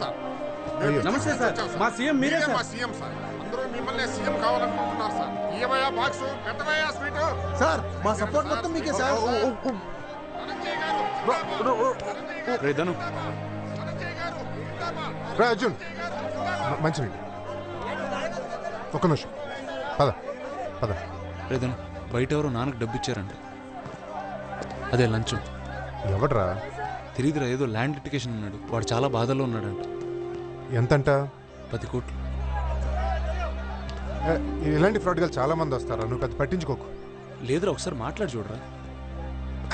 Sir. నమస్తే sir. మా CM మీరే. మా సీఎం సార్. అందరూ మిమ్మల్ని సీఎం కావాలనుకుంటున్నారు సార్. ఇయ్యవయ్యా బాక్స్? పెట్టవయ్యా స్వీట్? సార్ మా సపోర్ట్ మొత్తం మీకే సార్. ధనంజయ్ గారు జిందాబాద్. రే ధను ధనంజయ్ గారు జిందాబాద్. రా అర్జున్. మ- మంచినీళ్ళు ఒక్క నిమిషం. పద పద. రే ధను బయట ఎవరో నాన్నకు డబ్బు ఇచ్చారంట. అదే లంచం. ఎవడ్రా? తెలియదురా ఏదో ల్యాండ్ లిటికేషన్ ఉన్నాడు వాడు చాలా బాధలో ఉన్నాడంట. ఎంతంట? పది కోట్లు. ఏ, ఇలాంటి ఫ్రాడ్గా చాలా మంది వస్తారా? నువ్వు పెద్ద పట్టించుకోకు. లేదురా ఒకసారి మాట్లాడి చూడరా.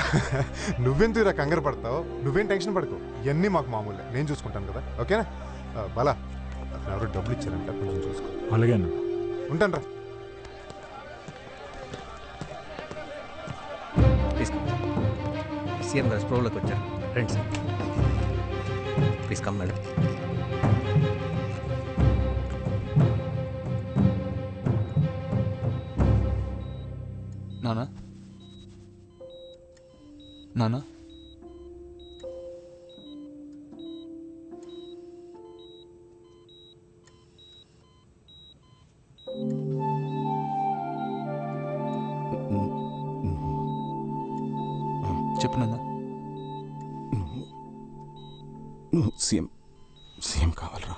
నువ్వెందుకు ఇలా కంగారు పడతావు? నువ్వేం టెన్షన్ పడకు. ఇవన్నీ మాకు మామూలే. నేను చూసుకుంటాను కదా. ఓకేనా? ఆ, బలా. అతను ఎవరో డబ్బులు ఇచ్చారంట. కొంచెం చూసుకో. అలాగే అన్న. ఉంటాను రా సీఎం గారు స్ప్రోలోకి వచ్చారు. రండి సార్ ప్లీజ్ కమ్ మేడం నానా? నానా చెప్పు నాన్న. సీఎం. సీఎం కావాలరా.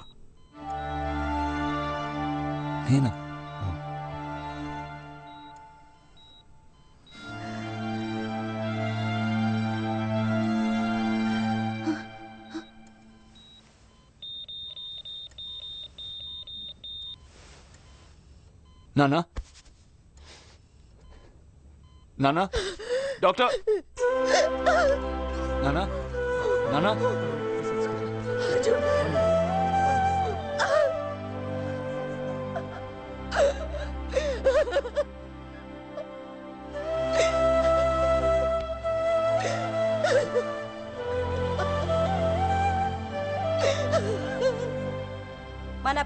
నేనా? నానా? నానా? డాక్టర్? నానా? నానా? మన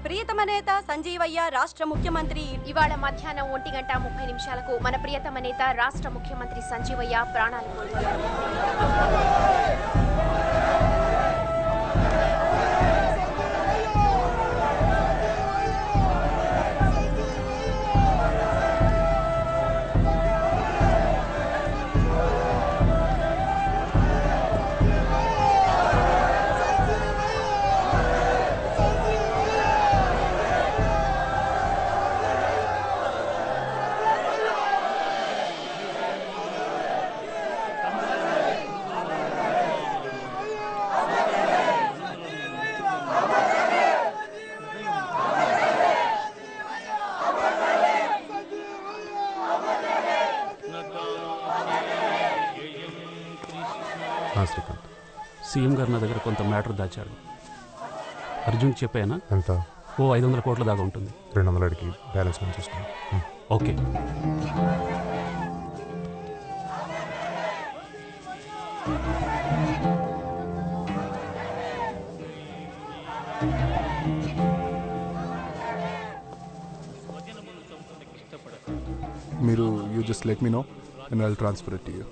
ప్రియతమ నేత సంజీవయ్య రాష్ట్ర ముఖ్యమంత్రి ఇవాళ మధ్యాహ్నం ఒంటి గంట ముప్పై నిమిషాలకు మన ప్రియతమ నేత రాష్ట్ర ముఖ్యమంత్రి సంజీవయ్య ప్రాణాలు కోల్పోయారు. శ్రీకాంత్ సీఎం గారు నా దగ్గర కొంత మ్యాటర్ దాచారు. అర్జున్ చెప్పానా? ఎంత? ఓ ఐదు వందల కోట్ల దాకా ఉంటుంది. రెండు వందల అడిగి బ్యాలెన్స్ మనం చూసుకున్నాం. ఓకే. మీరు you just let me know and I'll transfer it you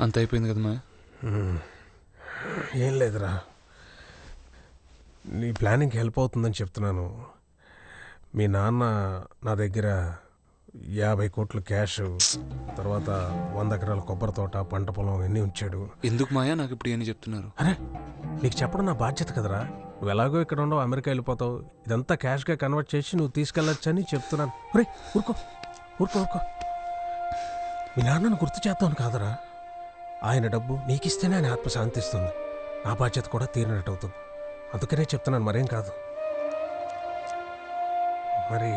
అంత అయిపోయింది కదా మా ఏం లేదురా. నీ ప్లానింగ్కి హెల్ప్ అవుతుందని చెప్తున్నాను. మీ నాన్న నా దగ్గర యాభై కోట్లు క్యాష్ తర్వాత వంద ఎకరాల కొబ్బరి తోట పంట పొలం అన్నీ ఉంచాడు. ఎందుకు మాయా నాకు ఇప్పుడు ఏమని చెప్తున్నారు. అరే నీకు చెప్పడం నా బాధ్యత కదరా. నువ్వు ఎలాగో ఇక్కడ ఉండవు అమెరికా వెళ్ళిపోతావు. ఇదంతా క్యాష్గా కన్వర్ట్ చేసి నువ్వు తీసుకెళ్ళొచ్చని చెప్తున్నాను. రే ఊరుకో. ఊరుకో ఊరుకో. మీ నాన్నను గుర్తు చేద్దామని కాదరా. ఆయన డబ్బు నీకిస్తేనే ఆయన ఆత్మ శాంతిస్తుంది నా బాధ్యత కూడా తీరినట్టు అవుతుంది అందుకనే చెప్తున్నాను మరేం కాదు. మరి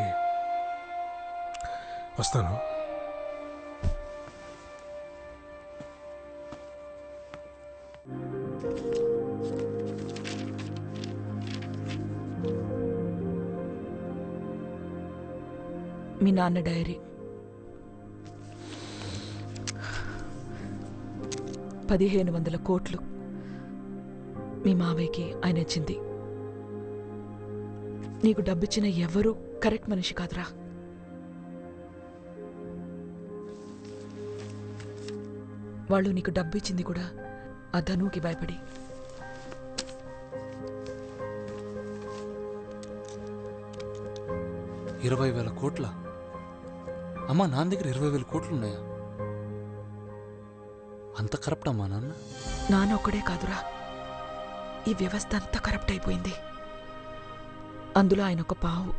వస్తాను. మీ నాన్న డైరీ. పదిహేను వందల కోట్లు మీ మావయ్యకి ఆయన ఇచ్చింది. నీకు డబ్బిచ్చిన ఎవరూ కరెక్ట్ మనిషి కాదురా. వాళ్ళు నీకు డబ్బు ఇచ్చింది కూడా ఆ ధనువుకి భయపడి. ఇరవై వేల కోట్ల? అమ్మా నాన్న దగ్గర ఇరవై వేల కోట్లున్నాయా? అంత కరప్ట్ అమ్మా నాన్న. నాన్న ఒక్కడే కాదురా. ఈ వ్యవస్థ అంతా కరప్ట్ అయిపోయింది. అందులో ఆయన ఒక పావు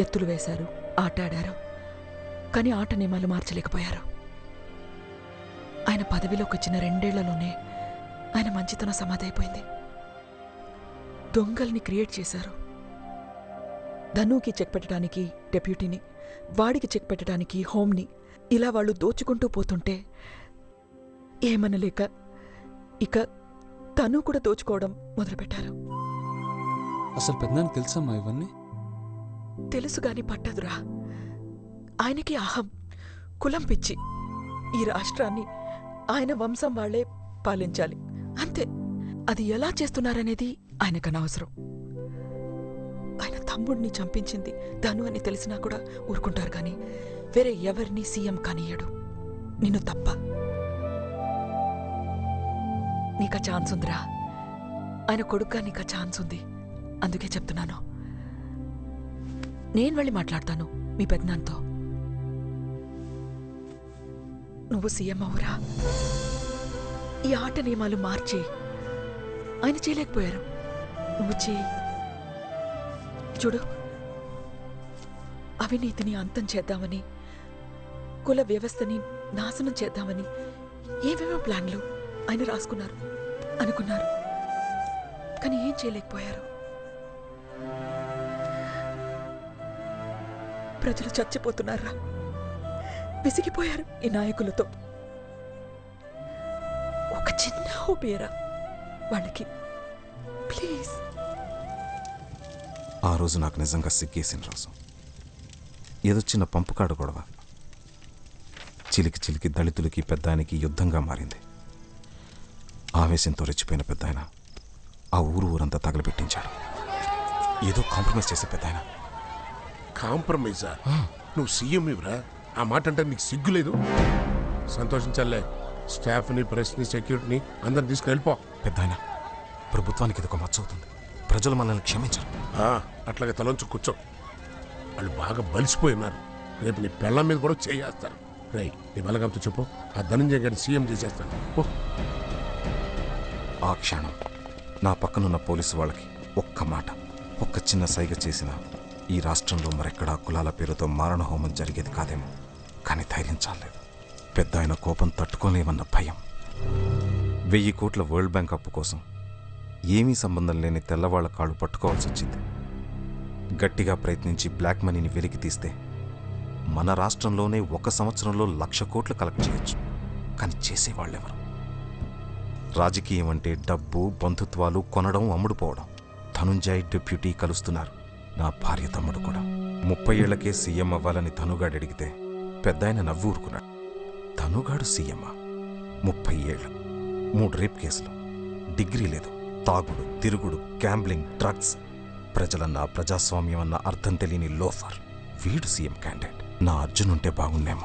ఎత్తులు వేశారు ఆట ఆడారు కానీ ఆట నియమాలు మార్చలేకపోయారు. ఆయన పదవిలోకి వచ్చిన రెండేళ్ళలోనే ఆయన మంచితనం సమాధి అయిపోయింది. దొంగల్ని క్రియేట్ చేశారు. ధనుకి చెక్ పెట్టడానికి డెప్యూటీని వాడికి చెక్ పెట్టడానికి హోమ్ని ఇలా వాళ్ళు దోచుకుంటూ పోతుంటే ఏమనలేక ఇక తను కూడా దోచుకోవడం మొదలుపెట్టారు. అసలు పెద్దానికి తెలుసమ్మా ఇవన్నీ? తెలుసు గాని పట్టదురా. ఆయనకి అహం కులం పిచ్చి. ఈ రాష్ట్రాన్ని ఆయన వంశం వాళ్ళే పాలించాలి. అంతే. అది ఎలా చేస్తున్నారనేది ఆయనకు అనవసరం ఆయన తమ్ముడిని చంపించింది ధను అని తెలిసినా కూడా ఊరుకుంటారు కానీ వేరే ఎవరిని సీఎం కానియ్యడు నిన్ను తప్ప. నీకా ఛాన్స్ ఉందిరా. ఆయన కొడుగ్గా నీకా ఛాన్స్ ఉంది. అందుకే చెప్తున్నాను. నేను వెళ్ళి మాట్లాడతాను మీ పెద్దనాన్నతో నువ్వు సీఎం అవురా ఈ ఆట నియమాలు మార్చి ఆయన చేయలేకపోయారు. నువ్వు చేయి చూడు. అవినీతిని అంతం చేద్దామని కుల వ్యవస్థని నాశనం చేద్దామని ఏవేవో ప్లాన్లు ఆయన రాసుకున్నారు అనుకున్నారు. కానీ ఏం చేయలేకపోయారు. ప్రజలు చచ్చిపోతున్నారా? విసిగిపోయారు ఈ నాయకులతో. ఒక చిన్న హోపేరా వాళ్ళకి. ప్లీజ్. ఆ రోజు నాకు నిజంగా సిగ్గేసిన రోజు. ఏదో చిన్న పంపు కాడు గొడవ. చిలికి చిలికి దళితులకి పెద్దానికి యుద్ధంగా మారింది. ఆవేశంతో రెచ్చిపోయిన పెద్దాయన ఆ ఊరు ఊరంతా తగలబెట్టించాడు. ఏదో కాంప్రమైజ్ చేసే పెద్దాయన. కాంప్రమైజా? నువ్వు సీఎం ఇవ్వరా? ఆ మాట అంటే నీకు సిగ్గు లేదు? సంతోషించాలే. స్టాఫ్ని ప్రెస్ని సెక్యూరిటీని అందరిని తీసుకెళ్ళిపో. పెద్దాయన ప్రభుత్వానికి ఇది ఒక మచ్చవుతుంది ప్రజలు మనల్ని క్షమించరు. ఆ, అట్లాగే తలంచు కూర్చో. వాళ్ళు బాగా బలిసిపోయి ఉన్నారు. రేపు నీ పెళ్ళం మీద కూడా చేయేస్తారు. రై నీ బలగంతో చెప్పు. ఆ ధనంజయ గారిని సీఎం చేసేస్తాను. ఓ ఆ క్షణం నా పక్కనున్న పోలీసు వాళ్ళకి ఒక్క మాట ఒక్క చిన్న సైగ చేసిన ఈ రాష్ట్రంలో మరెక్కడా కులాల పేరుతో మారణహోమం జరిగేది కాదేమో. కానీ ధైర్యం చాలేదు పెద్ద ఆయన కోపం తట్టుకోలేమన్న భయం. వెయ్యి కోట్ల వరల్డ్ బ్యాంక్ అప్పు కోసం ఏమీ సంబంధం లేని తెల్లవాళ్ళ కాళ్ళు పట్టుకోవాల్సి వచ్చింది. గట్టిగా ప్రయత్నించి బ్లాక్ మనీని వెలికి తీస్తే మన రాష్ట్రంలోనే ఒక సంవత్సరంలో లక్ష కోట్లు కలెక్ట్ చేయొచ్చు. కానీ చేసేవాళ్ళెవరు? రాజకీయం అంటే డబ్బు బంధుత్వాలు కొనడం అమ్ముడుపోవడం ధనుంజయ్ డిప్యూటీ కలుస్తున్నారు. నా భార్య తమ్ముడు కూడా. ముప్పై ఏళ్ళకే సీఎం అవ్వాలని ధనుగాడు అడిగితే పెద్దాయన నవ్వు ఊరుకున్నాడు. ధనుగాడు సీఎమ్మా? ముప్పై ఏళ్ళు మూడు రేప్ కేసులు. డిగ్రీ లేదు. తాగుడు తిరుగుడు గ్యాంబ్లింగ్ డ్రగ్స్. ప్రజలన్న ప్రజాస్వామ్యం అన్న అర్థం తెలియని లోఫర్. వీడు సీఎం క్యాండిడేట్. నా అర్జున్ ఉంటే బాగుండేమో.